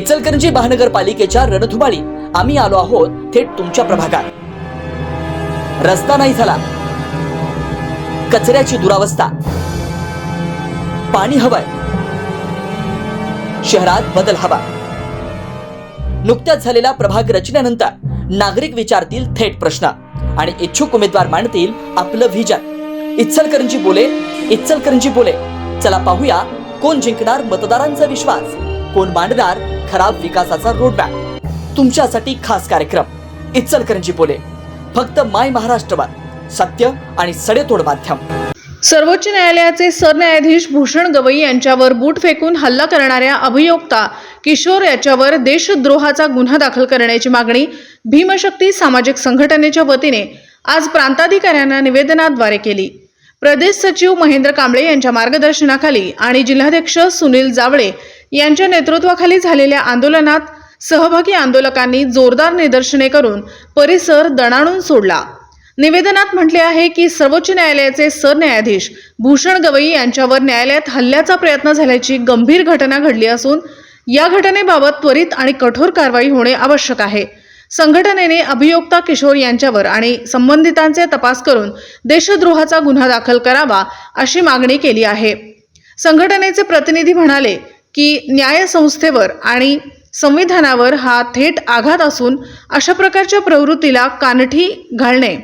इचलकरंजी महानगरपालिकेच्या रणधुमाळी. आम्ही आलो आहोत थेट तुमच्या प्रभागात. रस्ता नाही झाला. कचऱ्याची दुरावस्था. पाणी हवंय. शहरात बदल हवा. नुकत्याच झालेला प्रभाग रचनेनंतर नागरिक विचारतील थेट प्रश्न आणि इच्छुक उमेदवार मांडतील आपलं व्हिजन. इचलकरंजी बोले इचलकरंजी बोले. चला पाहूया कोण जिंकणार मतदारांचा विश्वास कोण मांडणार खराब विकासाचा रोडमॅप तुमच्यासाठी खास कार्यक्रम. इचलकरंजी बोले. फक्त माय महाराष्ट्रवाद सत्य आणि सडेतोड माध्यम. सर्वोच्च न्यायालयाचे सरन्यायाधीश भूषण गवई यांच्यावर बूट फेकून हल्ला करणाऱ्या अभियोक्ता किशोर याच्यावर देशद्रोहाचा गुन्हा दाखल करण्याची मागणी भीमशक्ती सामाजिक संघटनेच्या वतीने आज प्रांताधिकाऱ्यांना निवेदनाद्वारे केली. प्रदेश सचिव महेंद्र कांबळे यांच्या मार्गदर्शनाखाली आणि जिल्हाध्यक्ष सुनील जावळे यांच्या नेतृत्वाखाली झालेल्या आंदोलनात सहभागी आंदोलकांनी जोरदार निदर्शने करून परिसर दणाणून सोडला. निवेदनात म्हटले आहे की सर्वोच्च न्यायालयाचे सरन्यायाधीश भूषण गवई यांच्यावर न्यायालयात हल्ल्याचा प्रयत्न झाल्याची गंभीर घटना घडली असून या घटनेबाबत त्वरित आणि कठोर कारवाई होणे आवश्यक आहे. संघटनेने अभियोक्ता किशोर यांच्यावर आणि संबंधितांचे तपास करून देशद्रोहाचा गुन्हा दाखल करावा अशी मागणी केली आहे. संघटनेचे प्रतिनिधी म्हणाले की न्यायसंस्थेवर आणि संविधानावर हा थेट आघात असून अशा प्रकारच्या प्रवृत्तीला कानठी घालणे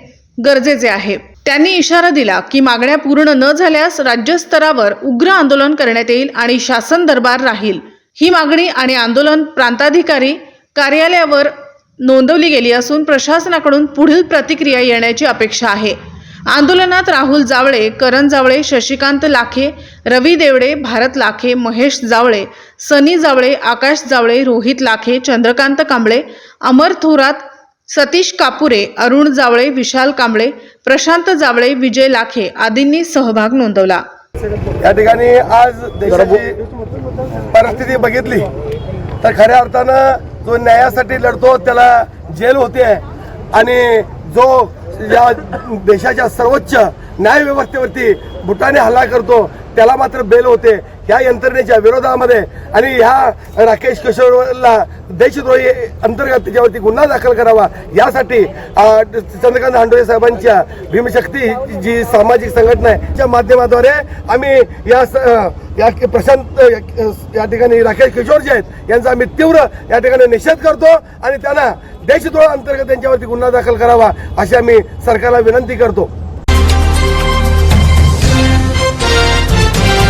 गरजेचे आहे. त्यांनी इशारा दिला की मागण्या पूर्ण न झाल्यास राज्यस्तरावर उग्र आंदोलन करण्यात येईल आणि शासन दरबार राहील. ही मागणी आणि आंदोलन प्रांताधिकारी कार्यालयावर नोंदवली गेली असून प्रशासनाकडून पुढील प्रतिक्रिया येण्याची अपेक्षा आहे. आंदोलनात राहुल जावळे करण जावळे शशिकांत लाखे रवी देवडे भारत लाखे महेश जावळे सनी जावळे आकाश जावळे रोहित लाखे चंद्रकांत कांबळे अमर थोरात सतीश कापुरे अरुण जावळे विशाल कांबळे प्रशांत जावळे विजय लाखे आदींनी सहभाग नोंदवला. या ठिकाणी आज देशाची परिस्थिती बघितली तर खऱ्या अर्थानं जो न्यायासाठी लढतो त्याला जेल होते आणि जो या देशाच्या सर्वोच्च न्यायव्यवस्थेवरती भूटाने बुटाने हल्ला करतो. त्याला मात्र बेल होते. ह्या यंत्रणेच्या विरोधामध्ये आणि ह्या राकेश किशोरला देशद्रोही अंतर्गत त्याच्यावरती गुन्हा दाखल करावा यासाठी चंद्रकांत हांडोळे साहेबांच्या भीमशक्ती जी सामाजिक संघटना आहे त्या माध्यमाद्वारे आम्ही या स- या प्रशांत या ठिकाणी राकेश किशोर जे आहेत यांचा आम्ही तीव्र या ठिकाणी निषेध करतो आणि त्यांना देशद्रोह अंतर्गत त्यांच्यावरती गुन्हा दाखल करावा अशी आम्ही सरकारला विनंती करतो.